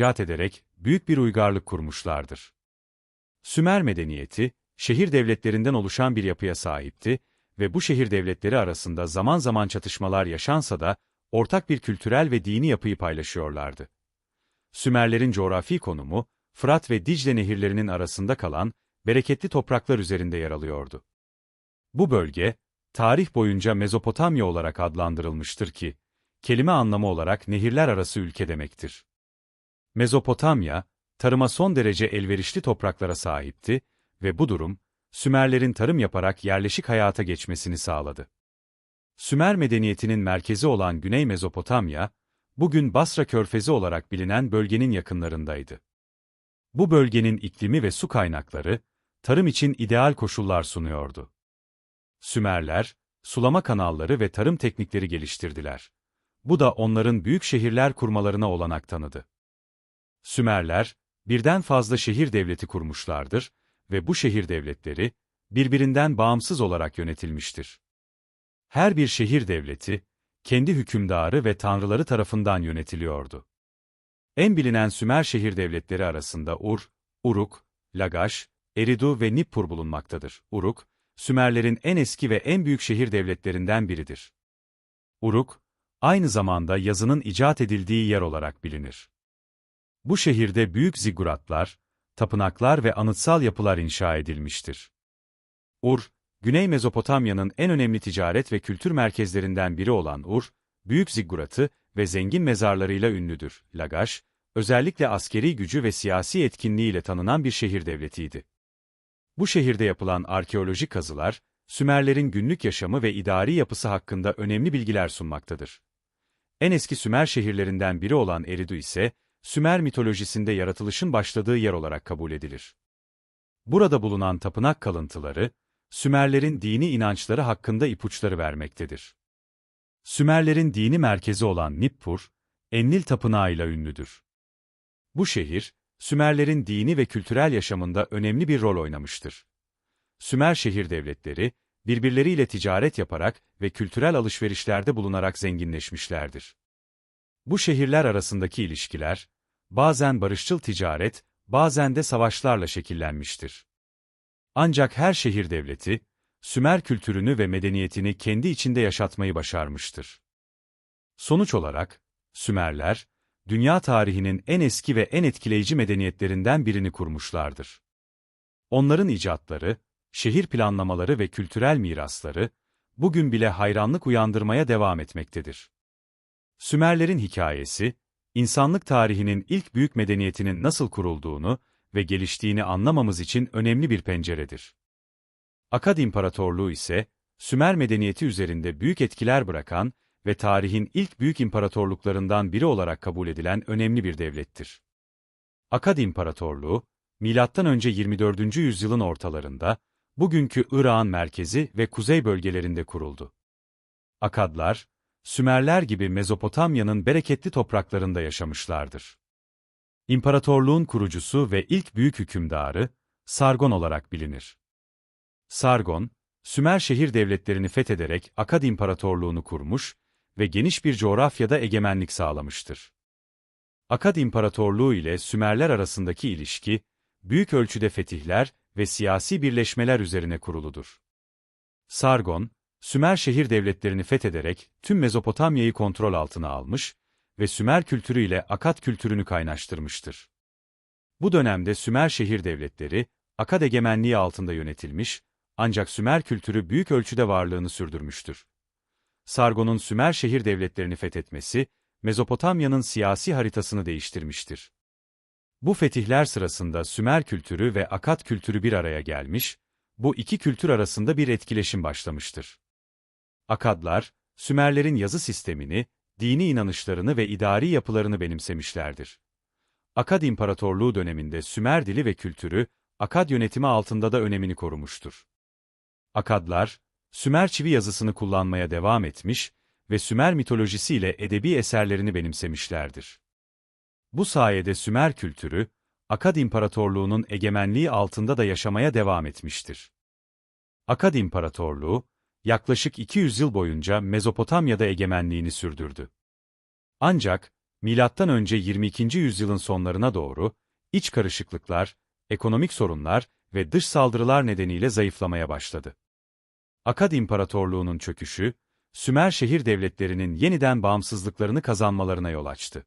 icat ederek büyük bir uygarlık kurmuşlardır. Sümer medeniyeti, şehir devletlerinden oluşan bir yapıya sahipti ve bu şehir devletleri arasında zaman zaman çatışmalar yaşansa da ortak bir kültürel ve dini yapıyı paylaşıyorlardı. Sümerlerin coğrafi konumu, Fırat ve Dicle nehirlerinin arasında kalan, bereketli topraklar üzerinde yer alıyordu. Bu bölge, tarih boyunca Mezopotamya olarak adlandırılmıştır ki, kelime anlamı olarak nehirler arası ülke demektir. Mezopotamya, tarıma son derece elverişli topraklara sahipti ve bu durum, Sümerlerin tarım yaparak yerleşik hayata geçmesini sağladı. Sümer medeniyetinin merkezi olan Güney Mezopotamya, bugün Basra Körfezi olarak bilinen bölgenin yakınlarındaydı. Bu bölgenin iklimi ve su kaynakları, tarım için ideal koşullar sunuyordu. Sümerler, sulama kanalları ve tarım teknikleri geliştirdiler. Bu da onların büyük şehirler kurmalarına olanak tanıdı. Sümerler, birden fazla şehir devleti kurmuşlardır ve bu şehir devletleri, birbirinden bağımsız olarak yönetilmiştir. Her bir şehir devleti, kendi hükümdarı ve tanrıları tarafından yönetiliyordu. En bilinen Sümer şehir devletleri arasında Ur, Uruk, Lagash, Eridu ve Nippur bulunmaktadır. Uruk, Sümerlerin en eski ve en büyük şehir devletlerinden biridir. Uruk, aynı zamanda yazının icat edildiği yer olarak bilinir. Bu şehirde büyük ziguratlar, tapınaklar ve anıtsal yapılar inşa edilmiştir. Ur, Güney Mezopotamya'nın en önemli ticaret ve kültür merkezlerinden biri olan Ur, büyük zigguratı ve zengin mezarlarıyla ünlüdür. Lagash, özellikle askeri gücü ve siyasi etkinliğiyle tanınan bir şehir devletiydi. Bu şehirde yapılan arkeolojik kazılar, Sümerlerin günlük yaşamı ve idari yapısı hakkında önemli bilgiler sunmaktadır. En eski Sümer şehirlerinden biri olan Eridu ise, Sümer mitolojisinde yaratılışın başladığı yer olarak kabul edilir. Burada bulunan tapınak kalıntıları, Sümerlerin dini inançları hakkında ipuçları vermektedir. Sümerlerin dini merkezi olan Nippur, Enlil tapınağıyla ünlüdür. Bu şehir, Sümerlerin dini ve kültürel yaşamında önemli bir rol oynamıştır. Sümer şehir devletleri, birbirleriyle ticaret yaparak ve kültürel alışverişlerde bulunarak zenginleşmişlerdir. Bu şehirler arasındaki ilişkiler, bazen barışçıl ticaret, bazen de savaşlarla şekillenmiştir. Ancak her şehir devleti, Sümer kültürünü ve medeniyetini kendi içinde yaşatmayı başarmıştır. Sonuç olarak, Sümerler, dünya tarihinin en eski ve en etkileyici medeniyetlerinden birini kurmuşlardır. Onların icatları, şehir planlamaları ve kültürel mirasları, bugün bile hayranlık uyandırmaya devam etmektedir. Sümerlerin hikayesi, insanlık tarihinin ilk büyük medeniyetinin nasıl kurulduğunu ve geliştiğini anlamamız için önemli bir penceredir. Akad İmparatorluğu ise, Sümer medeniyeti üzerinde büyük etkiler bırakan ve tarihin ilk büyük imparatorluklarından biri olarak kabul edilen önemli bir devlettir. Akad İmparatorluğu, M.Ö. 24. yüzyılın ortalarında, bugünkü Irak'ın merkezi ve kuzey bölgelerinde kuruldu. Akadlar, Sümerler gibi Mezopotamya'nın bereketli topraklarında yaşamışlardır. İmparatorluğun kurucusu ve ilk büyük hükümdarı, Sargon olarak bilinir. Sargon, Sümer şehir devletlerini fethederek Akad İmparatorluğunu kurmuş ve geniş bir coğrafyada egemenlik sağlamıştır. Akad İmparatorluğu ile Sümerler arasındaki ilişki, büyük ölçüde fetihler ve siyasi birleşmeler üzerine kuruludur. Sargon, Sümer şehir devletlerini fethederek tüm Mezopotamya'yı kontrol altına almış ve Sümer kültürü ile Akad kültürünü kaynaştırmıştır. Bu dönemde Sümer şehir devletleri, Akad egemenliği altında yönetilmiş, ancak Sümer kültürü büyük ölçüde varlığını sürdürmüştür. Sargon'un Sümer şehir devletlerini fethetmesi, Mezopotamya'nın siyasi haritasını değiştirmiştir. Bu fetihler sırasında Sümer kültürü ve Akad kültürü bir araya gelmiş, bu iki kültür arasında bir etkileşim başlamıştır. Akadlar, Sümerlerin yazı sistemini, dini inanışlarını ve idari yapılarını benimsemişlerdir. Akad İmparatorluğu döneminde Sümer dili ve kültürü, Akad yönetimi altında da önemini korumuştur. Akadlar, Sümer çivi yazısını kullanmaya devam etmiş ve Sümer mitolojisiyle edebi eserlerini benimsemişlerdir. Bu sayede Sümer kültürü, Akad İmparatorluğu'nun egemenliği altında da yaşamaya devam etmiştir. Akad İmparatorluğu, yaklaşık 200 yıl boyunca Mezopotamya'da egemenliğini sürdürdü. Ancak, önce 22. yüzyılın sonlarına doğru iç karışıklıklar, ekonomik sorunlar ve dış saldırılar nedeniyle zayıflamaya başladı. Akad İmparatorluğu'nun çöküşü, Sümer şehir devletlerinin yeniden bağımsızlıklarını kazanmalarına yol açtı.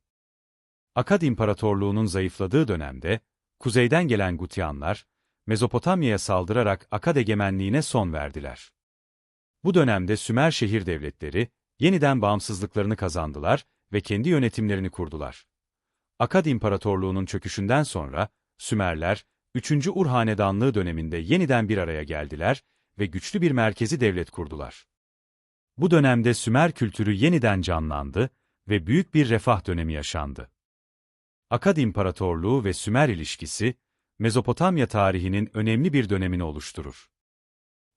Akad İmparatorluğu'nun zayıfladığı dönemde, kuzeyden gelen Gutyanlar, Mezopotamya'ya saldırarak Akad egemenliğine son verdiler. Bu dönemde Sümer şehir devletleri, yeniden bağımsızlıklarını kazandılar ve kendi yönetimlerini kurdular. Akad İmparatorluğu'nun çöküşünden sonra, Sümerler, 3. Ur Hanedanlığı döneminde yeniden bir araya geldiler ve güçlü bir merkezi devlet kurdular. Bu dönemde Sümer kültürü yeniden canlandı ve büyük bir refah dönemi yaşandı. Akad İmparatorluğu ve Sümer ilişkisi, Mezopotamya tarihinin önemli bir dönemini oluşturur.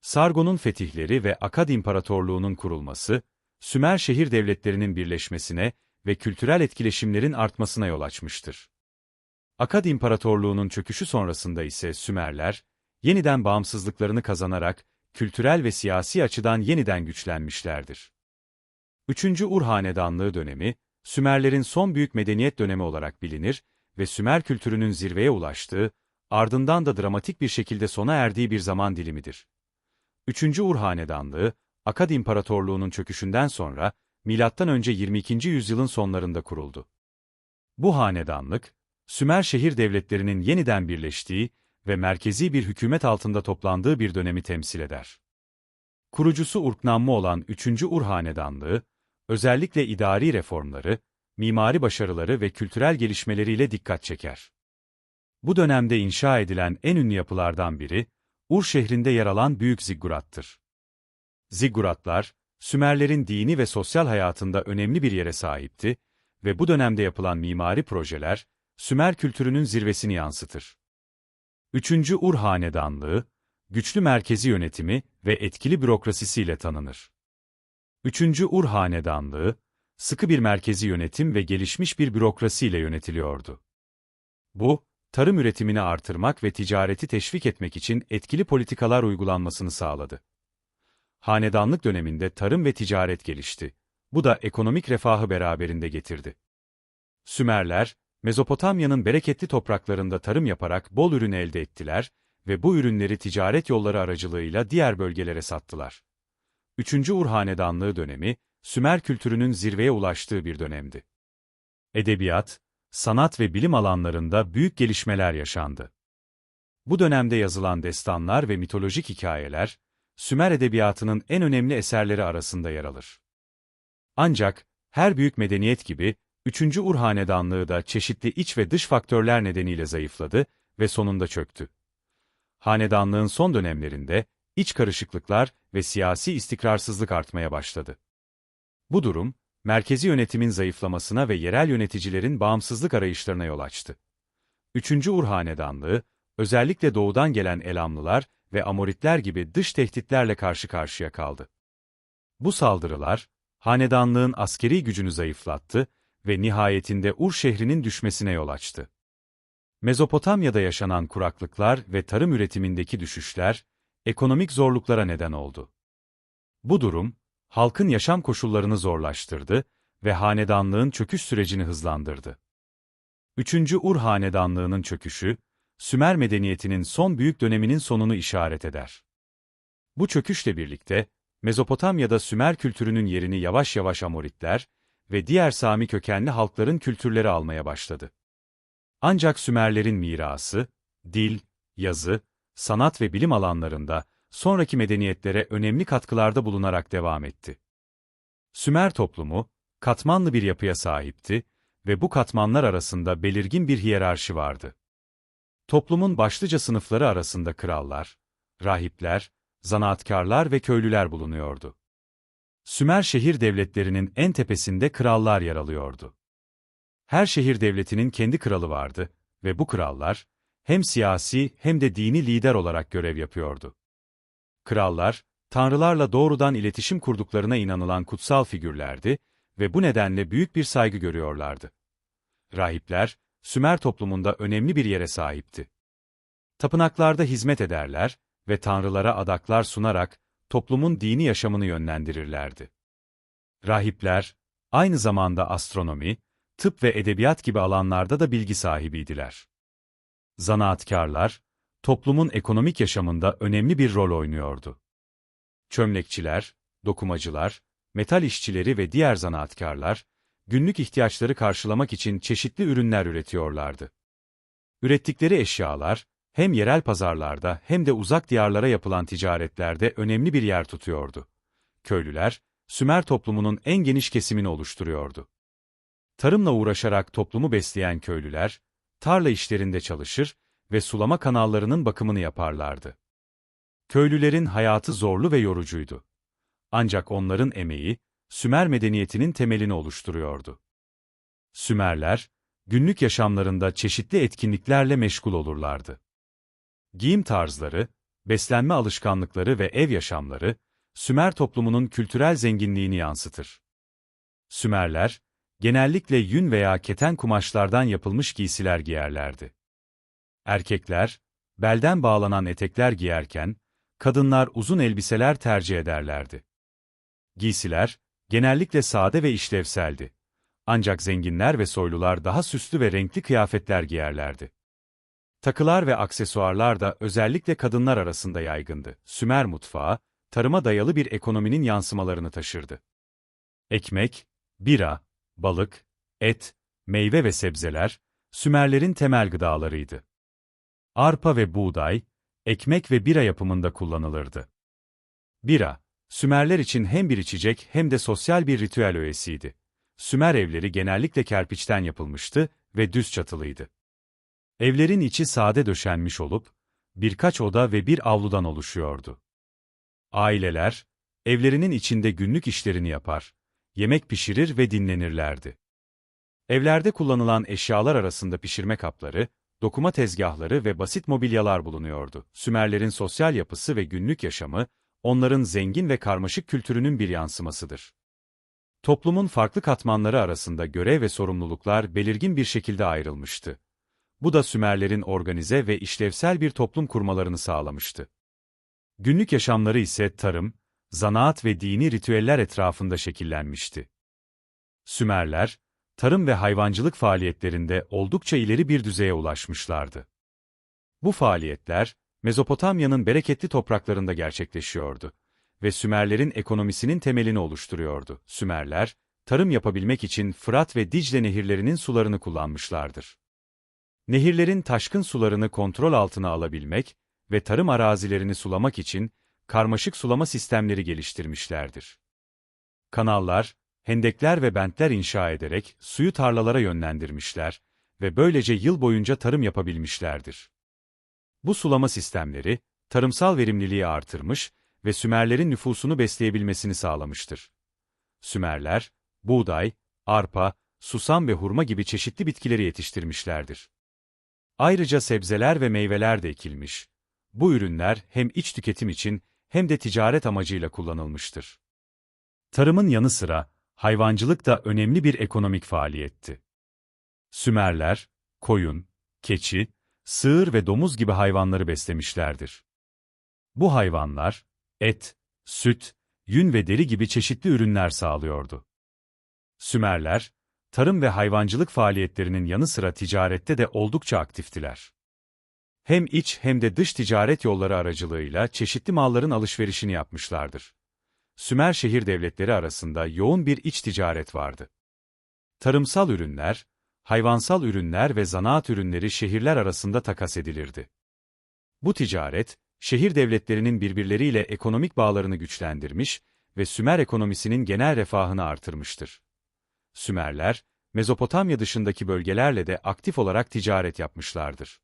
Sargon'un fetihleri ve Akad İmparatorluğu'nun kurulması, Sümer şehir devletlerinin birleşmesine ve kültürel etkileşimlerin artmasına yol açmıştır. Akad İmparatorluğu'nun çöküşü sonrasında ise Sümerler, yeniden bağımsızlıklarını kazanarak, kültürel ve siyasi açıdan yeniden güçlenmişlerdir. 3. Ur Hanedanlığı dönemi, Sümerlerin son büyük medeniyet dönemi olarak bilinir ve Sümer kültürünün zirveye ulaştığı, ardından da dramatik bir şekilde sona erdiği bir zaman dilimidir. 3. Ur Hanedanlığı, Akad İmparatorluğu'nun çöküşünden sonra, M.Ö. 22. yüzyılın sonlarında kuruldu. Bu hanedanlık, Sümer şehir devletlerinin yeniden birleştiği ve merkezi bir hükümet altında toplandığı bir dönemi temsil eder. Kurucusu Urknamlı olan 3. Ur Hanedanlığı, özellikle idari reformları, mimari başarıları ve kültürel gelişmeleriyle dikkat çeker. Bu dönemde inşa edilen en ünlü yapılardan biri, Ur şehrinde yer alan Büyük Ziggurat'tır. Zigguratlar, Sümerlerin dini ve sosyal hayatında önemli bir yere sahipti ve bu dönemde yapılan mimari projeler, Sümer kültürünün zirvesini yansıtır. 3. Ur Hanedanlığı, güçlü merkezi yönetimi ve etkili bürokrasisiyle tanınır. 3. Ur Hanedanlığı, sıkı bir merkezi yönetim ve gelişmiş bir bürokrasiyle yönetiliyordu. Bu, tarım üretimini artırmak ve ticareti teşvik etmek için etkili politikalar uygulanmasını sağladı. Hanedanlık döneminde tarım ve ticaret gelişti. Bu da ekonomik refahı beraberinde getirdi. Sümerler, Mezopotamya'nın bereketli topraklarında tarım yaparak bol ürün elde ettiler ve bu ürünleri ticaret yolları aracılığıyla diğer bölgelere sattılar. 3. Ur Hanedanlığı dönemi, Sümer kültürünün zirveye ulaştığı bir dönemdi. Edebiyat, sanat ve bilim alanlarında büyük gelişmeler yaşandı. Bu dönemde yazılan destanlar ve mitolojik hikayeler, Sümer edebiyatının en önemli eserleri arasında yer alır. Ancak, her büyük medeniyet gibi, 3. Ur Hanedanlığı da çeşitli iç ve dış faktörler nedeniyle zayıfladı ve sonunda çöktü. Hanedanlığın son dönemlerinde, iç karışıklıklar ve siyasi istikrarsızlık artmaya başladı. Bu durum, merkezi yönetimin zayıflamasına ve yerel yöneticilerin bağımsızlık arayışlarına yol açtı. 3. Ur Hanedanlığı, özellikle doğudan gelen Elamlılar ve Amoritler gibi dış tehditlerle karşı karşıya kaldı. Bu saldırılar, hanedanlığın askeri gücünü zayıflattı ve nihayetinde Ur şehrinin düşmesine yol açtı. Mezopotamya'da yaşanan kuraklıklar ve tarım üretimindeki düşüşler, ekonomik zorluklara neden oldu. Bu durum, halkın yaşam koşullarını zorlaştırdı ve hanedanlığın çöküş sürecini hızlandırdı. 3. Ur Hanedanlığı'nın çöküşü, Sümer medeniyetinin son büyük döneminin sonunu işaret eder. Bu çöküşle birlikte, Mezopotamya'da Sümer kültürünün yerini yavaş yavaş Amoritler ve diğer Sami kökenli halkların kültürleri almaya başladı. Ancak Sümerlerin mirası, dil, yazı, sanat ve bilim alanlarında sonraki medeniyetlere önemli katkılarda bulunarak devam etti. Sümer toplumu, katmanlı bir yapıya sahipti ve bu katmanlar arasında belirgin bir hiyerarşi vardı. Toplumun başlıca sınıfları arasında krallar, rahipler, zanaatkarlar ve köylüler bulunuyordu. Sümer şehir devletlerinin en tepesinde krallar yer alıyordu. Her şehir devletinin kendi kralı vardı ve bu krallar, hem siyasi hem de dini lider olarak görev yapıyordu. Krallar, tanrılarla doğrudan iletişim kurduklarına inanılan kutsal figürlerdi ve bu nedenle büyük bir saygı görüyorlardı. Rahipler, Sümer toplumunda önemli bir yere sahipti. Tapınaklarda hizmet ederler ve tanrılara adaklar sunarak toplumun dini yaşamını yönlendirirlerdi. Rahipler, aynı zamanda astronomi, tıp ve edebiyat gibi alanlarda da bilgi sahibiydiler. Zanaatkarlar, toplumun ekonomik yaşamında önemli bir rol oynuyordu. Çömlekçiler, dokumacılar, metal işçileri ve diğer zanaatkarlar, günlük ihtiyaçları karşılamak için çeşitli ürünler üretiyorlardı. Ürettikleri eşyalar, hem yerel pazarlarda hem de uzak diyarlara yapılan ticaretlerde önemli bir yer tutuyordu. Köylüler, Sümer toplumunun en geniş kesimini oluşturuyordu. Tarımla uğraşarak toplumu besleyen köylüler, tarla işlerinde çalışır ve sulama kanallarının bakımını yaparlardı. Köylülerin hayatı zorlu ve yorucuydu. Ancak onların emeği, Sümer medeniyetinin temelini oluşturuyordu. Sümerler, günlük yaşamlarında çeşitli etkinliklerle meşgul olurlardı. Giyim tarzları, beslenme alışkanlıkları ve ev yaşamları, Sümer toplumunun kültürel zenginliğini yansıtır. Sümerler, genellikle yün veya keten kumaşlardan yapılmış giysiler giyerlerdi. Erkekler, belden bağlanan etekler giyerken, kadınlar uzun elbiseler tercih ederlerdi. Giysiler, genellikle sade ve işlevseldi. Ancak zenginler ve soylular daha süslü ve renkli kıyafetler giyerlerdi. Takılar ve aksesuarlar da özellikle kadınlar arasında yaygındı. Sümer mutfağı, tarıma dayalı bir ekonominin yansımalarını taşırdı. Ekmek, bira, balık, et, meyve ve sebzeler, Sümerlerin temel gıdalarıydı. Arpa ve buğday, ekmek ve bira yapımında kullanılırdı. Bira, Sümerler için hem bir içecek hem de sosyal bir ritüel öğesiydi. Sümer evleri genellikle kerpiçten yapılmıştı ve düz çatılıydı. Evlerin içi sade döşenmiş olup, birkaç oda ve bir avludan oluşuyordu. Aileler, evlerinin içinde günlük işlerini yapar, yemek pişirir ve dinlenirlerdi. Evlerde kullanılan eşyalar arasında pişirme kapları, dokuma tezgahları ve basit mobilyalar bulunuyordu. Sümerlerin sosyal yapısı ve günlük yaşamı, onların zengin ve karmaşık kültürünün bir yansımasıdır. Toplumun farklı katmanları arasında görev ve sorumluluklar belirgin bir şekilde ayrılmıştı. Bu da Sümerlerin organize ve işlevsel bir toplum kurmalarını sağlamıştı. Günlük yaşamları ise tarım, zanaat ve dini ritüeller etrafında şekillenmişti. Sümerler, tarım ve hayvancılık faaliyetlerinde oldukça ileri bir düzeye ulaşmışlardı. Bu faaliyetler, Mezopotamya'nın bereketli topraklarında gerçekleşiyordu ve Sümerlerin ekonomisinin temelini oluşturuyordu. Sümerler, tarım yapabilmek için Fırat ve Dicle nehirlerinin sularını kullanmışlardır. Nehirlerin taşkın sularını kontrol altına alabilmek ve tarım arazilerini sulamak için karmaşık sulama sistemleri geliştirmişlerdir. Kanallar, hendekler ve bentler inşa ederek suyu tarlalara yönlendirmişler ve böylece yıl boyunca tarım yapabilmişlerdir. Bu sulama sistemleri, tarımsal verimliliği artırmış ve Sümerlerin nüfusunu besleyebilmesini sağlamıştır. Sümerler, buğday, arpa, susam ve hurma gibi çeşitli bitkileri yetiştirmişlerdir. Ayrıca sebzeler ve meyveler de ekilmiş. Bu ürünler hem iç tüketim için hem de ticaret amacıyla kullanılmıştır. Tarımın yanı sıra, hayvancılık da önemli bir ekonomik faaliyetti. Sümerler, koyun, keçi, sığır ve domuz gibi hayvanları beslemişlerdir. Bu hayvanlar, et, süt, yün ve deri gibi çeşitli ürünler sağlıyordu. Sümerler, tarım ve hayvancılık faaliyetlerinin yanı sıra ticarette de oldukça aktiftiler. Hem iç hem de dış ticaret yolları aracılığıyla çeşitli malların alışverişini yapmışlardır. Sümer şehir devletleri arasında yoğun bir iç ticaret vardı. Tarımsal ürünler, hayvansal ürünler ve zanaat ürünleri şehirler arasında takas edilirdi. Bu ticaret, şehir devletlerinin birbirleriyle ekonomik bağlarını güçlendirmiş ve Sümer ekonomisinin genel refahını artırmıştır. Sümerler, Mezopotamya dışındaki bölgelerle de aktif olarak ticaret yapmışlardır.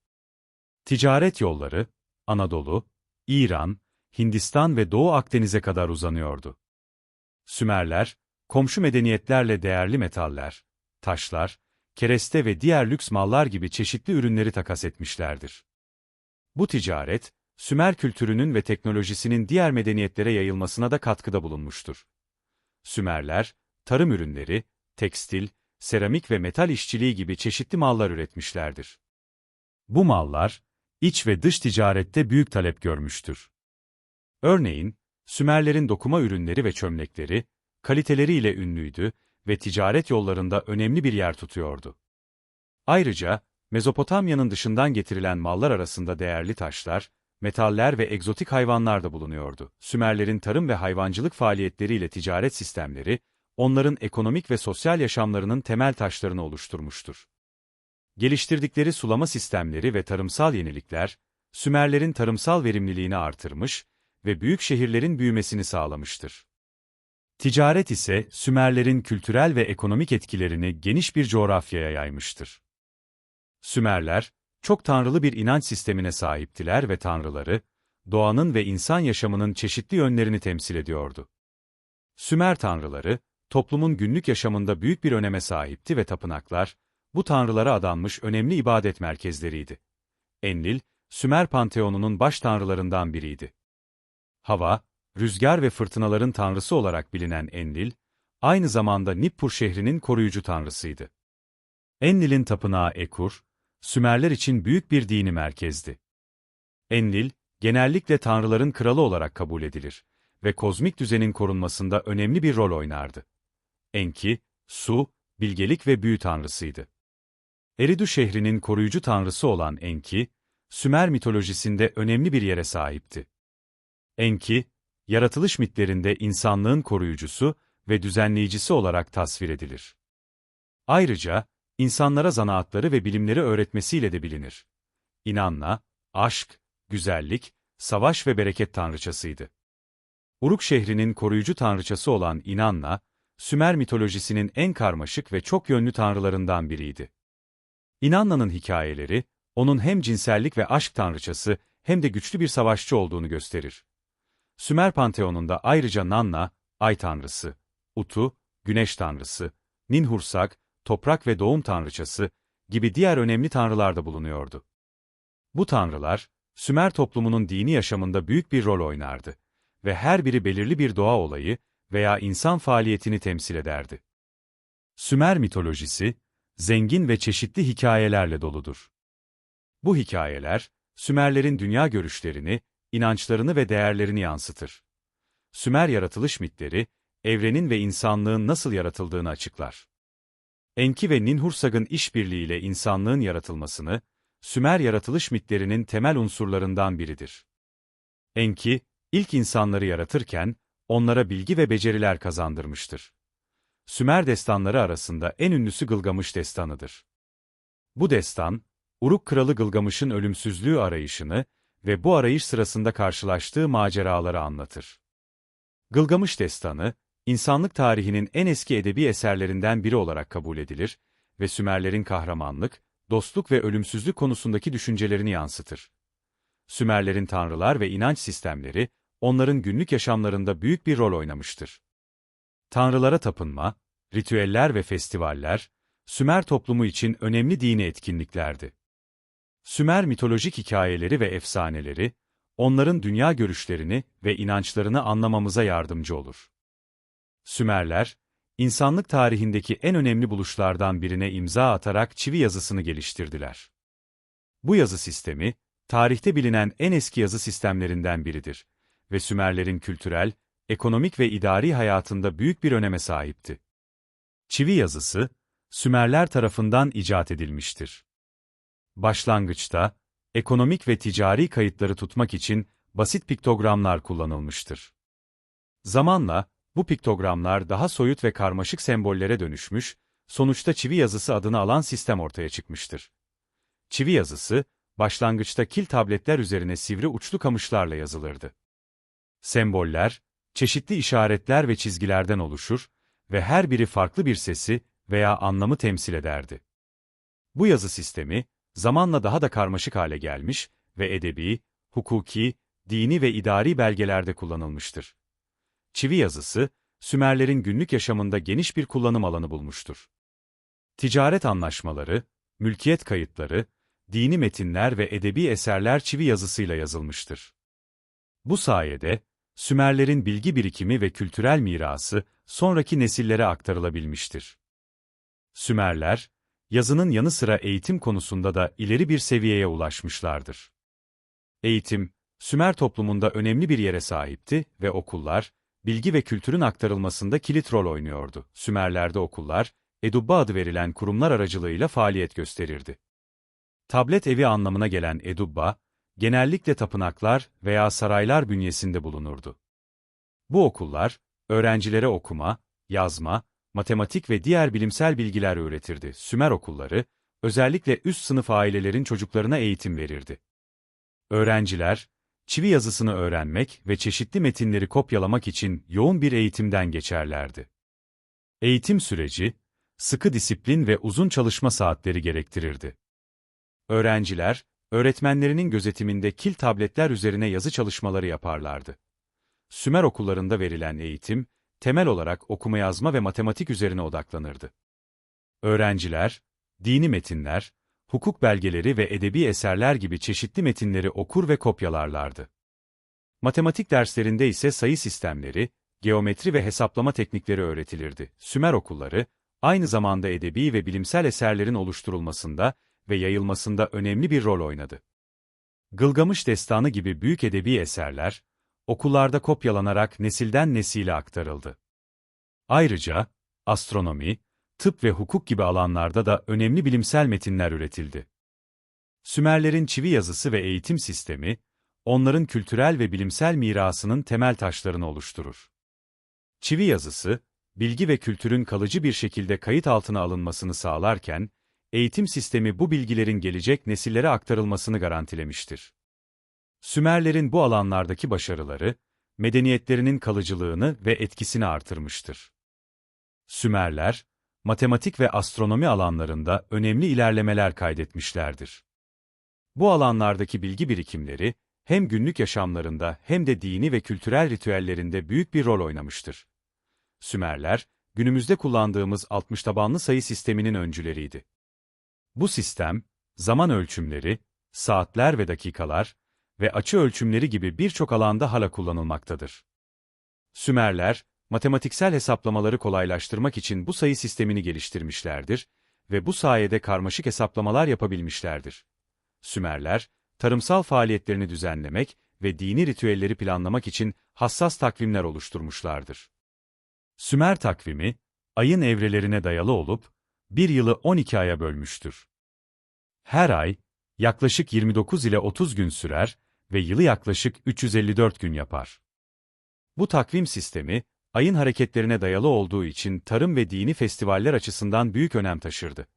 Ticaret yolları, Anadolu, İran, Hindistan ve Doğu Akdeniz'e kadar uzanıyordu. Sümerler, komşu medeniyetlerle değerli metaller, taşlar, kereste ve diğer lüks mallar gibi çeşitli ürünleri takas etmişlerdir. Bu ticaret, Sümer kültürünün ve teknolojisinin diğer medeniyetlere yayılmasına da katkıda bulunmuştur. Sümerler, tarım ürünleri, tekstil, seramik ve metal işçiliği gibi çeşitli mallar üretmişlerdir. Bu mallar, iç ve dış ticarette büyük talep görmüştür. Örneğin, Sümerlerin dokuma ürünleri ve çömlekleri, kaliteleriyle ünlüydü ve ticaret yollarında önemli bir yer tutuyordu. Ayrıca, Mezopotamya'nın dışından getirilen mallar arasında değerli taşlar, metaller ve egzotik hayvanlar da bulunuyordu. Sümerlerin tarım ve hayvancılık faaliyetleriyle ticaret sistemleri, onların ekonomik ve sosyal yaşamlarının temel taşlarını oluşturmuştur. Geliştirdikleri sulama sistemleri ve tarımsal yenilikler, Sümerlerin tarımsal verimliliğini artırmış ve büyük şehirlerin büyümesini sağlamıştır. Ticaret ise Sümerlerin kültürel ve ekonomik etkilerini geniş bir coğrafyaya yaymıştır. Sümerler, çok tanrılı bir inanç sistemine sahiptiler ve tanrıları, doğanın ve insan yaşamının çeşitli yönlerini temsil ediyordu. Sümer tanrıları, toplumun günlük yaşamında büyük bir öneme sahipti ve tapınaklar, bu tanrılara adanmış önemli ibadet merkezleriydi. Enlil, Sümer panteonunun baş tanrılarından biriydi. Hava, rüzgar ve fırtınaların tanrısı olarak bilinen Enlil, aynı zamanda Nippur şehrinin koruyucu tanrısıydı. Enlil'in tapınağı Ekur, Sümerler için büyük bir dini merkezdi. Enlil, genellikle tanrıların kralı olarak kabul edilir ve kozmik düzenin korunmasında önemli bir rol oynardı. Enki, su, bilgelik ve büyü tanrısıydı. Eridu şehrinin koruyucu tanrısı olan Enki, Sümer mitolojisinde önemli bir yere sahipti. Enki, yaratılış mitlerinde insanlığın koruyucusu ve düzenleyicisi olarak tasvir edilir. Ayrıca, insanlara zanaatları ve bilimleri öğretmesiyle de bilinir. İnanla, aşk, güzellik, savaş ve bereket tanrıçasıydı. Uruk şehrinin koruyucu tanrıçası olan İnanna, Sümer mitolojisinin en karmaşık ve çok yönlü tanrılarından biriydi. İnanna'nın hikayeleri, onun hem cinsellik ve aşk tanrıçası hem de güçlü bir savaşçı olduğunu gösterir. Sümer panteonunda ayrıca Nanna, ay tanrısı, Utu, güneş tanrısı, Ninhursak, toprak ve doğum tanrıçası gibi diğer önemli tanrılar da bulunuyordu. Bu tanrılar, Sümer toplumunun dini yaşamında büyük bir rol oynardı ve her biri belirli bir doğa olayı veya insan faaliyetini temsil ederdi. Sümer mitolojisi, zengin ve çeşitli hikayelerle doludur. Bu hikayeler, Sümerlerin dünya görüşlerini, inançlarını ve değerlerini yansıtır. Sümer yaratılış mitleri, evrenin ve insanlığın nasıl yaratıldığını açıklar. Enki ve Ninhursag'ın işbirliğiyle insanlığın yaratılmasını, Sümer yaratılış mitlerinin temel unsurlarından biridir. Enki, ilk insanları yaratırken, onlara bilgi ve beceriler kazandırmıştır. Sümer destanları arasında en ünlüsü Gılgamış destanıdır. Bu destan, Uruk kralı Gılgamış'ın ölümsüzlüğü arayışını ve bu arayış sırasında karşılaştığı maceraları anlatır. Gılgamış destanı, insanlık tarihinin en eski edebi eserlerinden biri olarak kabul edilir ve Sümerlerin kahramanlık, dostluk ve ölümsüzlük konusundaki düşüncelerini yansıtır. Sümerlerin tanrılar ve inanç sistemleri, onların günlük yaşamlarında büyük bir rol oynamıştır. Tanrılara tapınma, ritüeller ve festivaller, Sümer toplumu için önemli dini etkinliklerdi. Sümer mitolojik hikayeleri ve efsaneleri, onların dünya görüşlerini ve inançlarını anlamamıza yardımcı olur. Sümerler, insanlık tarihindeki en önemli buluşlardan birine imza atarak çivi yazısını geliştirdiler. Bu yazı sistemi, tarihte bilinen en eski yazı sistemlerinden biridir ve Sümerlerin kültürel, ekonomik ve idari hayatında büyük bir öneme sahipti. Çivi yazısı, Sümerler tarafından icat edilmiştir. Başlangıçta, ekonomik ve ticari kayıtları tutmak için basit piktogramlar kullanılmıştır. Zamanla, bu piktogramlar daha soyut ve karmaşık sembollere dönüşmüş, sonuçta çivi yazısı adını alan sistem ortaya çıkmıştır. Çivi yazısı, başlangıçta kil tabletler üzerine sivri uçlu kamışlarla yazılırdı. Semboller, çeşitli işaretler ve çizgilerden oluşur ve her biri farklı bir sesi veya anlamı temsil ederdi. Bu yazı sistemi, zamanla daha da karmaşık hale gelmiş ve edebi, hukuki, dini ve idari belgelerde kullanılmıştır. Çivi yazısı, Sümerlerin günlük yaşamında geniş bir kullanım alanı bulmuştur. Ticaret anlaşmaları, mülkiyet kayıtları, dini metinler ve edebi eserler çivi yazısıyla yazılmıştır. Bu sayede, Sümerlerin bilgi birikimi ve kültürel mirası sonraki nesillere aktarılabilmiştir. Sümerler, yazının yanı sıra eğitim konusunda da ileri bir seviyeye ulaşmışlardır. Eğitim, Sümer toplumunda önemli bir yere sahipti ve okullar, bilgi ve kültürün aktarılmasında kilit rol oynuyordu. Sümerlerde okullar, Edubba adı verilen kurumlar aracılığıyla faaliyet gösterirdi. Tablet evi anlamına gelen Edubba, genellikle tapınaklar veya saraylar bünyesinde bulunurdu. Bu okullar, öğrencilere okuma, yazma, matematik ve diğer bilimsel bilgiler öğretirdi. Sümer okulları, özellikle üst sınıf ailelerin çocuklarına eğitim verirdi. Öğrenciler, çivi yazısını öğrenmek ve çeşitli metinleri kopyalamak için yoğun bir eğitimden geçerlerdi. Eğitim süreci, sıkı disiplin ve uzun çalışma saatleri gerektirirdi. Öğrenciler, öğretmenlerinin gözetiminde kil tabletler üzerine yazı çalışmaları yaparlardı. Sümer okullarında verilen eğitim, temel olarak okuma yazma ve matematik üzerine odaklanırdı. Öğrenciler, dini metinler, hukuk belgeleri ve edebi eserler gibi çeşitli metinleri okur ve kopyalarlardı. Matematik derslerinde ise sayı sistemleri, geometri ve hesaplama teknikleri öğretilirdi. Sümer okulları, aynı zamanda edebi ve bilimsel eserlerin oluşturulmasında ve yayılmasında önemli bir rol oynadı. Gılgamış Destanı gibi büyük edebi eserler, okullarda kopyalanarak nesilden nesile aktarıldı. Ayrıca, astronomi, tıp ve hukuk gibi alanlarda da önemli bilimsel metinler üretildi. Sümerlerin çivi yazısı ve eğitim sistemi, onların kültürel ve bilimsel mirasının temel taşlarını oluşturur. Çivi yazısı, bilgi ve kültürün kalıcı bir şekilde kayıt altına alınmasını sağlarken, eğitim sistemi bu bilgilerin gelecek nesillere aktarılmasını garantilemiştir. Sümerlerin bu alanlardaki başarıları, medeniyetlerinin kalıcılığını ve etkisini artırmıştır. Sümerler, matematik ve astronomi alanlarında önemli ilerlemeler kaydetmişlerdir. Bu alanlardaki bilgi birikimleri, hem günlük yaşamlarında hem de dini ve kültürel ritüellerinde büyük bir rol oynamıştır. Sümerler, günümüzde kullandığımız 60 tabanlı sayı sisteminin öncüleriydi. Bu sistem, zaman ölçümleri, saatler ve dakikalar ve açı ölçümleri gibi birçok alanda hala kullanılmaktadır. Sümerler, matematiksel hesaplamaları kolaylaştırmak için bu sayı sistemini geliştirmişlerdir ve bu sayede karmaşık hesaplamalar yapabilmişlerdir. Sümerler, tarımsal faaliyetlerini düzenlemek ve dini ritüelleri planlamak için hassas takvimler oluşturmuşlardır. Sümer takvimi, ayın evrelerine dayalı olup, bir yılı 12 aya bölmüştür. Her ay, yaklaşık 29 ile 30 gün sürer ve yılı yaklaşık 354 gün yapar. Bu takvim sistemi, ayın hareketlerine dayalı olduğu için tarım ve dini festivaller açısından büyük önem taşırdı.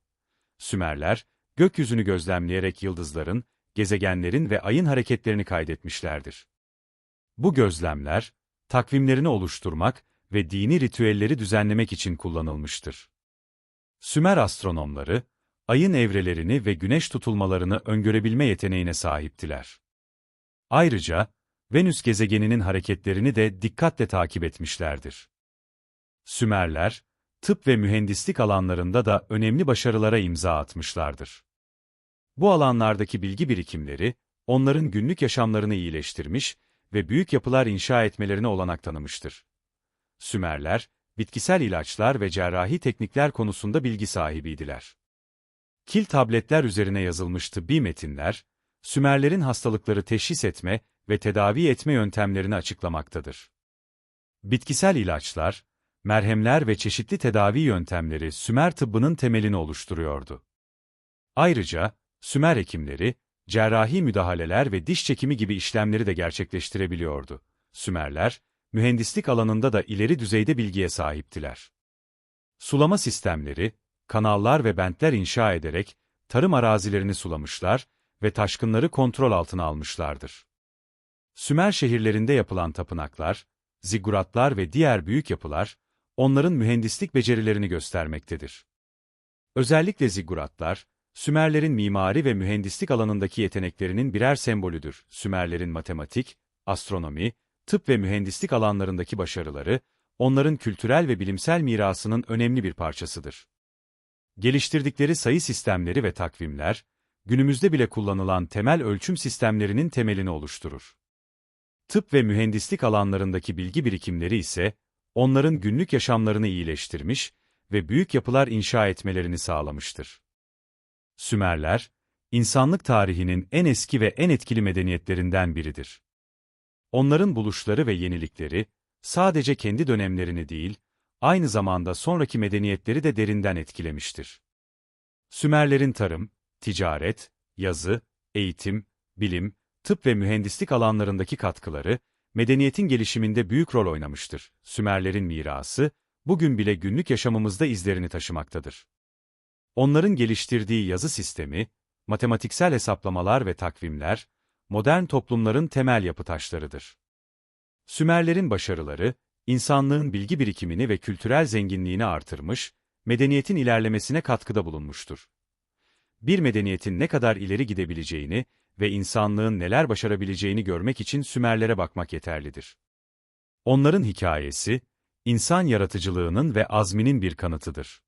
Sümerler, gökyüzünü gözlemleyerek yıldızların, gezegenlerin ve ayın hareketlerini kaydetmişlerdir. Bu gözlemler, takvimlerini oluşturmak ve dini ritüelleri düzenlemek için kullanılmıştır. Sümer astronomları, ayın evrelerini ve güneş tutulmalarını öngörebilme yeteneğine sahiptiler. Ayrıca, Venüs gezegeninin hareketlerini de dikkatle takip etmişlerdir. Sümerler, tıp ve mühendislik alanlarında da önemli başarılara imza atmışlardır. Bu alanlardaki bilgi birikimleri, onların günlük yaşamlarını iyileştirmiş ve büyük yapılar inşa etmelerine olanak tanımıştır. Sümerler, bitkisel ilaçlar ve cerrahi teknikler konusunda bilgi sahibiydiler. Kil tabletler üzerine yazılmış tıbbi metinler, Sümerlerin hastalıkları teşhis etme ve tedavi etme yöntemlerini açıklamaktadır. Bitkisel ilaçlar, merhemler ve çeşitli tedavi yöntemleri Sümer tıbbının temelini oluşturuyordu. Ayrıca, Sümer hekimleri, cerrahi müdahaleler ve diş çekimi gibi işlemleri de gerçekleştirebiliyordu. Sümerler, mühendislik alanında da ileri düzeyde bilgiye sahiptiler. Sulama sistemleri, kanallar ve bentler inşa ederek, tarım arazilerini sulamışlar ve taşkınları kontrol altına almışlardır. Sümer şehirlerinde yapılan tapınaklar, ziguratlar ve diğer büyük yapılar, onların mühendislik becerilerini göstermektedir. Özellikle ziguratlar, Sümerlerin mimari ve mühendislik alanındaki yeteneklerinin birer sembolüdür. Sümerlerin matematik, astronomi, tıp ve mühendislik alanlarındaki başarıları, onların kültürel ve bilimsel mirasının önemli bir parçasıdır. Geliştirdikleri sayı sistemleri ve takvimler, günümüzde bile kullanılan temel ölçüm sistemlerinin temelini oluşturur. Tıp ve mühendislik alanlarındaki bilgi birikimleri ise, onların günlük yaşamlarını iyileştirmiş ve büyük yapılar inşa etmelerini sağlamıştır. Sümerler, insanlık tarihinin en eski ve en etkili medeniyetlerinden biridir. Onların buluşları ve yenilikleri, sadece kendi dönemlerini değil, aynı zamanda sonraki medeniyetleri de derinden etkilemiştir. Sümerlerin tarım, ticaret, yazı, eğitim, bilim, tıp ve mühendislik alanlarındaki katkıları, medeniyetin gelişiminde büyük rol oynamıştır. Sümerlerin mirası, bugün bile günlük yaşamımızda izlerini taşımaktadır. Onların geliştirdiği yazı sistemi, matematiksel hesaplamalar ve takvimler, modern toplumların temel yapı taşlarıdır. Sümerlerin başarıları, insanlığın bilgi birikimini ve kültürel zenginliğini artırmış, medeniyetin ilerlemesine katkıda bulunmuştur. Bir medeniyetin ne kadar ileri gidebileceğini ve insanlığın neler başarabileceğini görmek için Sümerlere bakmak yeterlidir. Onların hikayesi, insan yaratıcılığının ve azminin bir kanıtıdır.